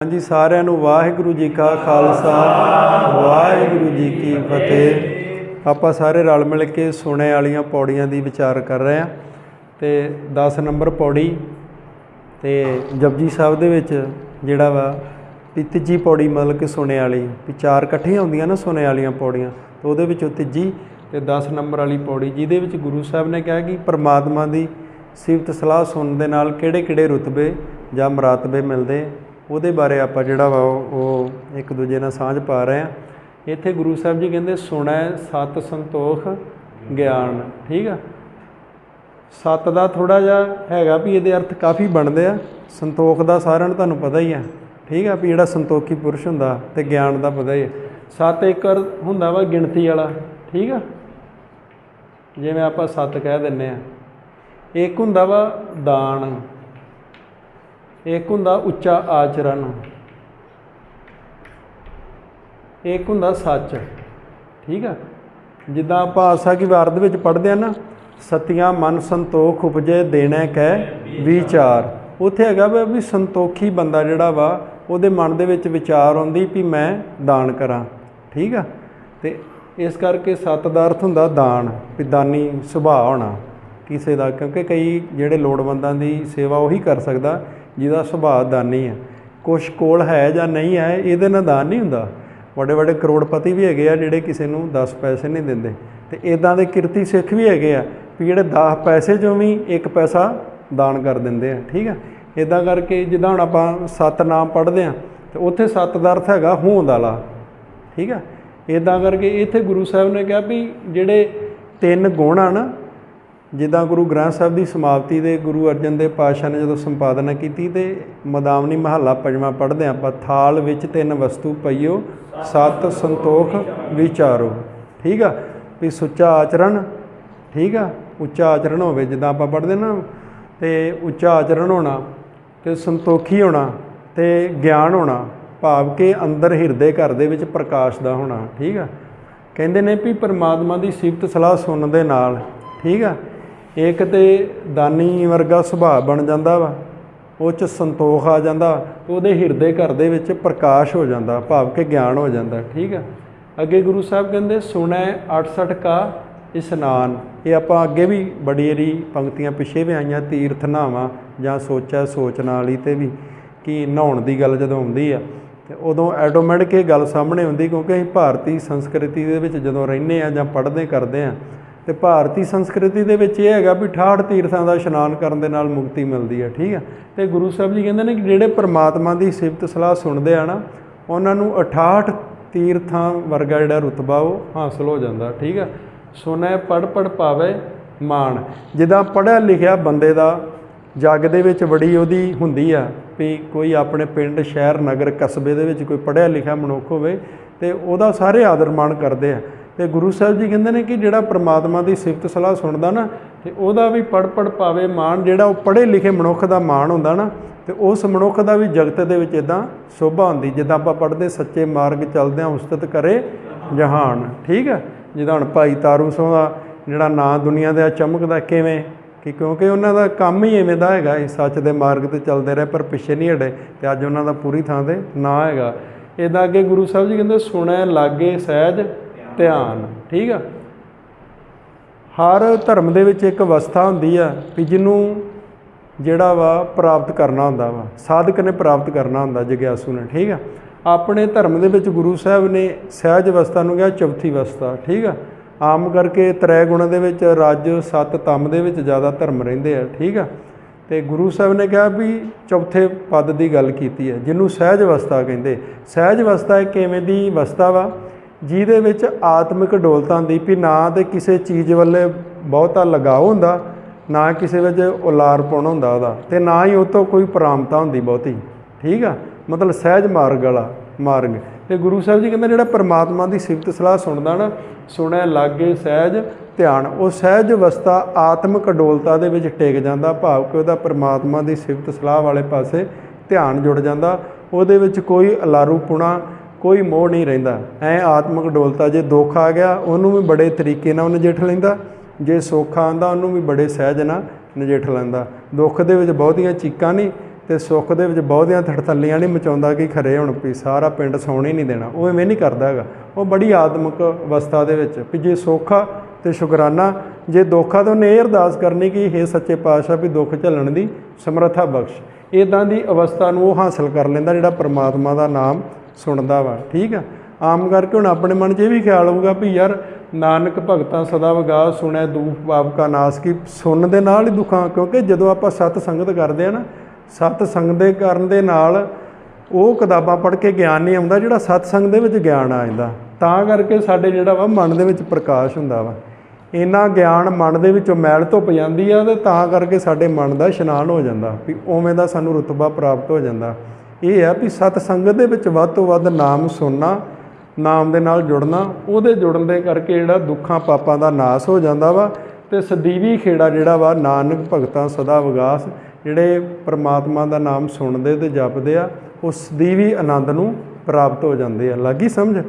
ਹਾਂਜੀ, ਸਾਰਿਆਂ ਨੂੰ ਵਾਹਿਗੁਰੂ ਜੀ ਕਾ ਖਾਲਸਾ, ਵਾਹਿਗੁਰੂ ਜੀ ਕੀ ਫਤਿਹ। ਆਪਾਂ ਸਾਰੇ ਰਲ ਮਿਲ ਕੇ ਸੁਣੇ ਵਾਲੀਆਂ ਪੌੜੀਆਂ ਦੀ ਵਿਚਾਰ ਕਰ ਰਹੇ ਹਾਂ ਤੇ 10 ਨੰਬਰ ਪੌੜੀ ਤੇ ਜਪਜੀ ਸਾਹਿਬ ਦੇ ਵਿੱਚ ਜਿਹੜਾ ਵਾ ਵੀ ਤੀਜੀ ਪੌੜੀ ਮਤਲਬ ਕਿ ਸੁਣੇ ਵਾਲੀ, ਵੀ ਚਾਰ ਇਕੱਠੀਆਂ ਹੁੰਦੀਆਂ ਨਾ ਸੁਣੇ ਵਾਲੀਆਂ ਪੌੜੀਆਂ, ਤੇ ਉਹਦੇ ਵਿੱਚੋਂ ਤੀਜੀ ਤੇ 10 ਨੰਬਰ ਵਾਲੀ ਪੌੜੀ, ਜਿਹਦੇ ਵਿੱਚ ਗੁਰੂ ਸਾਹਿਬ ਨੇ ਕਿਹਾ ਕਿ ਪ੍ਰਮਾਤਮਾ ਦੀ ਸਿਫਤ ਸਲਾਹ ਸੁਣਨ ਦੇ ਨਾਲ ਕਿਹੜੇ ਕਿਹੜੇ ਰੁਤਬੇ ਜਾਂ ਮਰਾਤਬੇ ਮਿਲਦੇ। ਉਹਦੇ ਬਾਰੇ ਆਪਾਂ ਜਿਹੜਾ ਵਾ ਉਹ ਇੱਕ ਦੂਜੇ ਨਾਲ ਸਾਂਝ ਪਾ ਰਹੇ ਆ ਇੱਥੇ ਗੁਰੂ ਸਾਹਿਬ ਜੀ ਕਹਿੰਦੇ, ਸੁਣੈ ਸਤ ਸੰਤੋਖ ਗਿਆਨ। ਠੀਕ ਆ? ਸਤ ਦਾ ਥੋੜਾ ਜਿਹਾ ਹੈਗਾ ਵੀ ਇਹਦੇ ਅਰਥ ਕਾਫੀ ਬਣਦੇ ਆ। ਸੰਤੋਖ ਦਾ ਸਾਰਿਆਂ ਨੂੰ ਤੁਹਾਨੂੰ ਪਤਾ ਹੀ ਆ। ਠੀਕ ਆ? ਵੀ ਜਿਹੜਾ ਸੰਤੋਖੀ ਪੁਰਸ਼ ਹੁੰਦਾ ਤੇ ਗਿਆਨ ਦਾ ਪਤਾ ਹੀ ਆ। ਸਤ ਇੱਕ ਹੁੰਦਾ ਵਾ ਗਿਣਤੀ ਵਾਲਾ। ਠੀਕ ਆ? ਜਿਵੇਂ ਆਪਾਂ ਸਤ ਕਹਿ ਦਿੰਨੇ ਆ। ਇੱਕ ਹੁੰਦਾ ਵਾ ਦਾਨ। ਇੱਕ ਹੁੰਦਾ ਉੱਚਾ ਆਚਰਣ। ਇੱਕ ਹੁੰਦਾ ਸੱਚ। ਠੀਕ ਆ? ਜਿੱਦਾਂ ਆਪਾਂ ਆਸਾ ਕੀ ਵਾਰ ਦੇ ਵਿੱਚ ਪੜ੍ਹਦੇ ਆ ਨਾ, ਸਤਿਆਂ ਮਨ ਸੰਤੋਖ ਉਪਜੇ ਦੇਣਾ ਕਹਿ ਵਿਚਾਰ। ਉੱਥੇ ਹੈਗਾ ਵਾ ਵੀ ਸੰਤੋਖੀ ਬੰਦਾ ਜਿਹੜਾ ਵਾ, ਉਹਦੇ ਮਨ ਦੇ ਵਿੱਚ ਵਿਚਾਰ ਆਉਂਦੀ ਵੀ ਮੈਂ ਦਾਨ ਕਰਾਂ। ਠੀਕ ਆ? ਤੇ ਇਸ ਕਰਕੇ ਸਤ ਦਾ ਅਰਥ ਹੁੰਦਾ ਦਾਨ, ਵੀ ਦਾਨੀ ਸੁਭਾਅ ਹੋਣਾ। ਕਿਸੇ ਦਾ, ਕਿਉਂਕਿ ਕਈ ਜਿਹੜੇ ਲੋੜਵੰਦਾਂ ਦੀ ਸੇਵਾ ਉਹੀ ਕਰ ਸਕਦਾ ਜਿਹਦਾ ਸੁਭਾਅ ਦਾਨੀ ਹੈ ਕੁਛ ਕੋਲ ਹੈ ਜਾਂ ਨਹੀਂ ਹੈ, ਇਹਦੇ ਨਾਲ ਦਾਨ ਨਹੀਂ ਹੁੰਦਾ। ਵੱਡੇ ਵੱਡੇ ਕਰੋੜਪਤੀ ਵੀ ਹੈਗੇ ਆ ਜਿਹੜੇ ਕਿਸੇ ਨੂੰ 10 ਪੈਸੇ ਨਹੀਂ ਦਿੰਦੇ। ਤੇ ਇਦਾਂ ਦੇ ਕਿਰਤੀ ਸਿੱਖ ਵੀ ਹੈਗੇ ਆ ਵੀ ਜਿਹੜੇ 10 ਪੈਸੇ ਚੋਂ ਵੀ ਇੱਕ ਪੈਸਾ ਦਾਨ ਕਰ ਦਿੰਦੇ ਆ, ਠੀਕ ਆ? ਇਦਾਂ ਕਰਕੇ ਜਿੱਦਾਂ ਹੁਣ ਆਪਾਂ ਸਤ ਨਾਮ ਪੜ੍ਹਦੇ ਆ, ਤੇ ਉੱਥੇ ਸਤ ਦਾ ਅਰਥ ਹੈਗਾ ਹੋਂਦ ਵਾਲਾ ਠੀਕ ਆ? ਇਦਾਂ ਕਰਕੇ ਇੱਥੇ ਗੁਰੂ ਸਾਹਿਬ ਨੇ ਕਿਹਾ ਵੀ ਜਿਹੜੇ ਤਿੰਨ ਗੁਣ ਆ ਨਾ ਜਿੱਦਾਂ ਗੁਰੂ ਗ੍ਰੰਥ ਸਾਹਿਬ ਦੀ ਸਮਾਪਤੀ ਦੇ ਗੁਰੂ ਅਰਜਨ ਦੇਵ ਪਾਤਸ਼ਾਹ ਨੇ ਜਦੋਂ ਸੰਪਾਦਨਾ ਕੀਤੀ ਤੇ ਮਦਾਵਨੀ ਮਹੱਲਾ ਪੰਜਵਾਂ ਪੜ੍ਹਦੇ ਆਪਾਂ, ਥਾਲ ਵਿੱਚ ਤਿੰਨ ਵਸਤੂ ਪਈਓ, ਸਤ ਸੰਤੋਖ ਵਿਚਾਰੋ। ਠੀਕ ਆ? ਵੀ ਸੁੱਚਾ ਆਚਰਣ, ਠੀਕ ਆ? ਉੱਚਾ ਆਚਰਣ ਹੋਵੇ, ਜਿੱਦਾਂ ਆਪਾਂ ਪੜ੍ਹਦੇ ਨਾ, ਤੇ ਉੱਚਾ ਆਚਰਣ ਹੋਣਾ, ਤੇ ਸੰਤੋਖੀ ਹੋਣਾ, ਤੇ ਗਿਆਨ ਹੋਣਾ, ਭਾਵ ਕਿ ਅੰਦਰ ਹਿਰਦੇ ਘਰ ਦੇ ਵਿੱਚ ਪ੍ਰਕਾਸ਼ ਦਾ ਹੋਣਾ, ਠੀਕ ਆ? ਕਹਿੰਦੇ ਨੇ ਵੀ ਪਰਮਾਤਮਾ ਦੀ ਸਿਫਤ ਸਲਾਹ ਸੁਣਨ ਦੇ ਨਾਲ, ਠੀਕ ਆ? ਇੱਕ ਤੇ ਦਾਨੀ ਵਰਗਾ ਸੁਭਾਅ ਬਣ ਜਾਂਦਾ ਵਾ, ਉਹ ਚ ਸੰਤੋਖ ਆ ਜਾਂਦਾ ਉਹਦੇ ਹਿਰਦੇ ਘਰ ਦੇ ਵਿੱਚ ਪ੍ਰਕਾਸ਼ ਹੋ ਜਾਂਦਾ, ਭਾਵ ਕਿ ਗਿਆਨ ਹੋ ਜਾਂਦਾ, ਠੀਕ ਆ? ਅੱਗੇ ਗੁਰੂ ਸਾਹਿਬ ਕਹਿੰਦੇ, ਸੁਣੈ 68 ਕਾ ਇਸਨਾਨ। ਇਹ ਆਪਾਂ ਅੱਗੇ ਵੀ ਬੜੀ ਏਰੀ ਪੰਕਤੀਆਂ ਪਿੱਛੇ ਵੀ ਆਈਆਂ, ਤੀਰਥ ਨਾਵਾਂ ਜਾਂ ਸੋਚੈ ਸੋਚਣ ਵਾਲੀ ਤੇ ਵੀ, ਕਿ ਨਹਾਉਣ ਦੀ ਗੱਲ ਜਦੋਂ ਆਉਂਦੀ ਆ, ਤੇ ਉਦੋਂ ਆਟੋਮੈਟਿਕ ਇਹ ਗੱਲ ਸਾਹਮਣੇ ਆਉਂਦੀ, ਕਿਉਂਕਿ ਅਸੀਂ ਭਾਰਤੀ ਸੰਸਕ੍ਰਿਤੀ ਦੇ ਵਿੱਚ ਜਦੋਂ ਰਹਿੰਦੇ ਆ ਜਾਂ ਪੜ੍ਹਦੇ, ਕਰਦੇ ਆ ਤੇ ਭਾਰਤੀ ਸੰਸਕ੍ਰਿਤੀ ਦੇ ਵਿੱਚ ਇਹ ਹੈਗਾ ਵੀ 68 ਤੀਰਥਾਂ ਦਾ ਇਸ਼ਨਾਨ ਕਰਨ ਦੇ ਨਾਲ ਮੁਕਤੀ ਮਿਲਦੀ ਹੈ, ਠੀਕ ਆ? ਤੇ ਗੁਰੂ ਸਾਹਿਬ ਜੀ ਕਹਿੰਦੇ ਨੇ ਕਿ ਜਿਹੜੇ ਪ੍ਰਮਾਤਮਾ ਦੀ ਸਿਫਤ ਸਲਾਹ ਸੁਣਦੇ ਆ ਨਾ, ਉਹਨਾਂ ਨੂੰ 68 ਤੀਰਥਾਂ ਵਰਗਾ ਜਿਹੜਾ ਰੁਤਬਾ ਉਹ ਹਾਸਲ ਹੋ ਜਾਂਦਾ, ਠੀਕ ਆ? ਸੁਣੈ ਪੜ ਪੜ ਪਾਵੇ, ਮਾਣ। ਜਿੱਦਾਂ ਪੜਿਆ ਲਿਖਿਆ ਬੰਦੇ ਦਾ ਜੱਗ ਦੇ ਵਿੱਚ ਬੜੀ ਉਹਦੀ ਹੁੰਦੀ ਆ ਵੀ ਕੋਈ ਆਪਣੇ ਪਿੰਡ, ਸ਼ਹਿਰ, ਨਗਰ, ਕਸਬੇ ਦੇ ਵਿੱਚ ਕੋਈ ਪੜਿਆ ਲਿਖਿਆ ਮਨੁੱਖ ਹੋਵੇ ਤੇ ਉਹਦਾ ਸਾਰੇ ਆਦਰ ਮਾਣ ਕਰਦੇ ਆ। ਤੇ ਗੁਰੂ ਸਾਹਿਬ ਜੀ ਕਹਿੰਦੇ ਨੇ ਕਿ ਜਿਹੜਾ ਪ੍ਰਮਾਤਮਾ ਦੀ ਸਿਫਤ ਸਲਾਹ ਸੁਣਦਾ ਨਾ, ਤੇ ਉਹਦਾ ਵੀ ਪੜ ਪੜ ਪਾਵੇ ਮਾਣ, ਜਿਹੜਾ ਉਹ ਪੜ੍ਹੇ ਲਿਖੇ ਮਨੁੱਖ ਦਾ ਮਾਣ ਹੁੰਦਾ ਨਾ, ਤੇ ਉਸ ਮਨੁੱਖ ਦਾ ਵੀ ਜਗਤ ਦੇ ਵਿੱਚ ਇਦਾਂ ਸ਼ੋਭਾ ਹੁੰਦੀ, ਜਿੱਦਾਂ ਆਪਾਂ ਪੜ੍ਹਦੇ ਸੱਚੇ ਮਾਰਗ ਚੱਲਦੇ ਆ ਉਸਤਤ ਕਰੇ ਜਹਾਨ, ਠੀਕ ਹੈ? ਜਿੱਦਾਂ ਹੁਣ ਭਾਈ ਤਾਰੂ ਸਿੰਘ ਦਾ ਜਿਹੜਾ ਨਾਂ ਦੁਨੀਆ ਦੇ ਚਮਕਦਾ ਕਿਵੇਂ? ਕਿ ਕਿਉਂਕਿ ਉਹਨਾਂ ਦਾ ਕੰਮ ਹੀ ਐਵੇਂ ਦਾ ਹੈਗਾ, ਇਹ ਸੱਚ ਦੇ ਮਾਰਗ ਤੇ ਚੱਲਦੇ ਰਹੇ, ਪਰ ਪਿੱਛੇ ਨਹੀਂ ਹਟੇ, ਤੇ ਅੱਜ ਉਹਨਾਂ ਦਾ ਪੂਰੀ ਥਾਂ ਤੇ ਨਾਂ ਹੈਗਾ। ਇਦਾਂ ਅੱਗੇ ਗੁਰੂ ਸਾਹਿਬ ਜੀ ਕਹਿੰਦੇ, ਸੁਣੈ ਲਾਗੇ ਸਹਿਜ ਧਿਆਨ, ਠੀਕ ਆ? ਹਰ ਧਰਮ ਦੇ ਵਿੱਚ ਇੱਕ ਅਵਸਥਾ ਹੁੰਦੀ ਆ ਵੀ ਜਿਹਨੂੰ ਜਿਹੜਾ ਵਾ ਪ੍ਰਾਪਤ ਕਰਨਾ ਹੁੰਦਾ ਵਾ, ਸਾਧਕ ਨੇ ਪ੍ਰਾਪਤ ਕਰਨਾ ਹੁੰਦਾ ਜਗਿਆਸੂ ਨੇ, ਠੀਕ ਆ? ਆਪਣੇ ਧਰਮ ਦੇ ਵਿੱਚ ਗੁਰੂ ਸਾਹਿਬ ਨੇ ਸਹਿਜ ਅਵਸਥਾ ਨੂੰ ਕਿਹਾ ਚੌਥੀ ਅਵਸਥਾ, ਠੀਕ ਆ? ਆਮ ਕਰਕੇ ਤ੍ਰੈ ਗੁਣਾਂ ਦੇ ਵਿੱਚ ਰਾਜ, ਸਤ, ਤਮ ਦੇ ਵਿੱਚ ਜ਼ਿਆਦਾ ਧਰਮ ਰਹਿੰਦੇ ਆ, ਠੀਕ ਆ? ਤੇ ਗੁਰੂ ਸਾਹਿਬ ਨੇ ਕਿਹਾ ਵੀ ਚੌਥੇ ਪਦ ਦੀ ਗੱਲ ਕੀਤੀ ਹੈ, ਜਿਹਨੂੰ ਸਹਿਜ ਅਵਸਥਾ ਕਹਿੰਦੇ। ਸਹਿਜ ਅਵਸਥਾ ਇੱਕ ਕਿਵੇਂ ਦੀ ਅਵਸਥਾ ਵਾ? ਜਿਹਦੇ ਵਿੱਚ ਆਤਮਿਕ ਡੋਲਤਾ ਹੁੰਦੀ ਵੀ ਨਾ ਤੇ ਕਿਸੇ ਚੀਜ਼ ਵੱਲੇ ਬਹੁਤਾ ਲਗਾਓ ਹੁੰਦਾ, ਨਾ ਕਿਸੇ ਵਿੱਚ ਉਲਾਰਪਣ ਹੁੰਦਾ ਉਹਦਾ ਤੇ ਨਾ ਹੀ ਉਹ ਤੋਂ ਕੋਈ ਪ੍ਰਾਮਤਾ ਹੁੰਦੀ ਬਹੁਤੀ। ਠੀਕ ਆ? ਮਤਲਬ ਸਹਿਜ ਮਾਰਗ ਵਾਲਾ ਮਾਰਗ। ਤੇ ਗੁਰੂ ਸਾਹਿਬ ਜੀ ਕਹਿੰਦੇ ਜਿਹੜਾ ਪਰਮਾਤਮਾ ਦੀ ਸਿਫਤ ਸਲਾਹ ਸੁਣਦਾ ਨਾ ਸੁਣਿਆ ਲਾਗੇ ਸਹਿਜ ਧਿਆਨ, ਉਹ ਸਹਿਜ ਅਵਸਥਾ ਆਤਮਿਕ ਡੋਲਤਾ ਦੇ ਵਿੱਚ ਟਿਕ ਜਾਂਦਾ, ਭਾਵ ਕਿ ਉਹਦਾ ਪਰਮਾਤਮਾ ਦੀ ਸਿਫਤ ਸਲਾਹ ਵਾਲੇ ਪਾਸੇ ਧਿਆਨ ਜੁੜ ਜਾਂਦਾ, ਉਹਦੇ ਵਿੱਚ ਕੋਈ ਅਲਾਰੂਪੁਣਾ ਕੋਈ ਮੋਹ ਨਹੀਂ ਰਹਿੰਦਾ। ਐ ਆਤਮਿਕ ਡੋਲਤਾ ਜੇ ਦੁੱਖ ਆ ਗਿਆ, ਉਹਨੂੰ ਵੀ ਬੜੇ ਤਰੀਕੇ ਨਾਲ ਨਜਿੱਠ ਲੈਂਦਾ। ਜੇ ਸੁੱਖ ਆਂਦਾ ਉਹਨੂੰ ਵੀ ਬੜੇ ਸਹਿਜ ਨਾਲ ਨਜਿੱਠ ਲੈਂਦਾ। ਦੁੱਖ ਦੇ ਵਿੱਚ ਬਹੁਤੀਆਂ ਚੀਕਾਂ ਨਹੀਂ ਤੇ ਸੁੱਖ ਦੇ ਵਿੱਚ ਬਹੁਤਿਆਂ ਥੜਥੱਲੀਆਂ ਨਹੀਂ ਮਚਾਉਂਦਾ ਕਿ ਖਰੇ ਹੁਣ ਵੀ ਸਾਰਾ ਪਿੰਡ ਸੌਣ ਹੀ ਨਹੀਂ ਦੇਣਾ। ਉਹ ਐਵੇਂ ਨਹੀਂ ਕਰਦਾ ਹੈਗਾ। ਉਹ ਬੜੀ ਆਤਮਿਕ ਅਵਸਥਾ ਦੇ ਵਿੱਚ ਵੀ ਜੇ ਸੁੱਖ ਆ ਤੇ ਸ਼ੁਕਰਾਨਾ। ਜੇ ਦੁੱਖ ਆ ਤਾਂ ਉਹਨੇ ਇਹ ਅਰਦਾਸ ਕਰਨੀ ਕਿ ਹੇ ਸੱਚੇ ਪਾਤਸ਼ਾਹ ਵੀ ਦੁੱਖ ਝੱਲਣ ਦੀ ਸਮਰੱਥਾ ਬਖਸ਼। ਇਦਾਂ ਦੀ ਅਵਸਥਾ ਨੂੰ ਉਹ ਹਾਸਲ ਕਰ ਲੈਂਦਾ ਜਿਹੜਾ ਪਰਮਾਤਮਾ ਦਾ ਨਾਮ ਸੁਣਦਾ ਵਾ, ਠੀਕ ਆ? ਆਮ ਕਰਕੇ ਹੁਣ ਆਪਣੇ ਮਨ 'ਚ ਇਹ ਵੀ ਖਿਆਲ ਆਊਗਾ ਵੀ ਯਾਰ ਨਾਨਕ ਭਗਤਾਂ ਸਦਾ ਵਗਾ ਸੁਣੈ ਦੂਖ ਪਾਪ ਕਾ ਨਾਸ ਕੀ, ਸੁਣਨ ਦੇ ਨਾਲ ਹੀ ਦੁੱਖਾਂ, ਕਿਉਂਕਿ ਜਦੋਂ ਆਪਾਂ ਸਤ ਸੰਗਤ ਕਰਦੇ ਆ ਨਾ, ਸਤ ਸੰਗਤ ਦੇ ਕਰਨ ਦੇ ਨਾਲ ਉਹ ਕਿਤਾਬਾਂ ਪੜ੍ਹ ਕੇ ਗਿਆਨ ਨਹੀਂ ਆਉਂਦਾ ਜਿਹੜਾ ਸਤਸੰਗ ਦੇ ਵਿੱਚ ਗਿਆਨ ਆ ਜਾਂਦਾ। ਤਾਂ ਕਰਕੇ ਸਾਡੇ ਜਿਹੜਾ ਵਾ ਮਨ ਦੇ ਵਿੱਚ ਪ੍ਰਕਾਸ਼ ਹੁੰਦਾ ਵਾ। ਇੰਨਾ ਗਿਆਨ ਮਨ ਦੇ ਵਿੱਚੋਂ ਮੈਲ ਧੁੱਪ ਜਾਂਦੀ ਆ ਤੇ ਤਾਂ ਕਰਕੇ ਸਾਡੇ ਮਨ ਦਾ ਇਸ਼ਨਾਨ ਹੋ ਜਾਂਦਾ, ਵੀ ਉਵੇਂ ਦਾ ਸਾਨੂੰ ਰੁਤਬਾ ਪ੍ਰਾਪਤ ਹੋ ਜਾਂਦਾ। ਇਹ ਆ ਵੀ ਸਤ ਸੰਗਤ ਦੇ ਵਿੱਚ ਵੱਧ ਤੋਂ ਵੱਧ ਨਾਮ ਸੁਣਨਾ, ਨਾਮ ਦੇ ਨਾਲ ਜੁੜਨਾ, ਉਹਦੇ ਜੁੜਨ ਦੇ ਕਰਕੇ ਜਿਹੜਾ ਦੁੱਖਾਂ ਪਾਪਾਂ ਦਾ ਨਾਸ ਹੋ ਜਾਂਦਾ ਵਾ ਤੇ ਸਦੀਵੀ ਖੇੜਾ ਜਿਹੜਾ ਵਾ, ਨਾਨਕ ਭਗਤਾਂ ਸਦਾ ਵਿਗਾਸ, ਜਿਹੜੇ ਪ੍ਰਮਾਤਮਾ ਦਾ ਨਾਮ ਸੁਣਦੇ ਤੇ ਜਪਦੇ ਆ, ਉਹ ਸਦੀਵੀ ਆਨੰਦ ਨੂੰ ਪ੍ਰਾਪਤ ਹੋ ਜਾਂਦੇ ਆ। ਲੱਗੀ ਸਮਝ?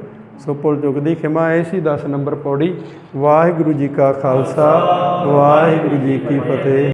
ਸੋ ਪੁਲ ਜੁਗ ਦੀ ਖਿਮਾ ਇਹ ਸੀ 10 ਨੰਬਰ ਪੌੜੀ। ਵਾਹਿਗੁਰੂ ਜੀ ਕਾ ਖਾਲਸਾ, ਵਾਹਿਗੁਰੂ ਜੀ ਕੀ ਫਤਿਹ।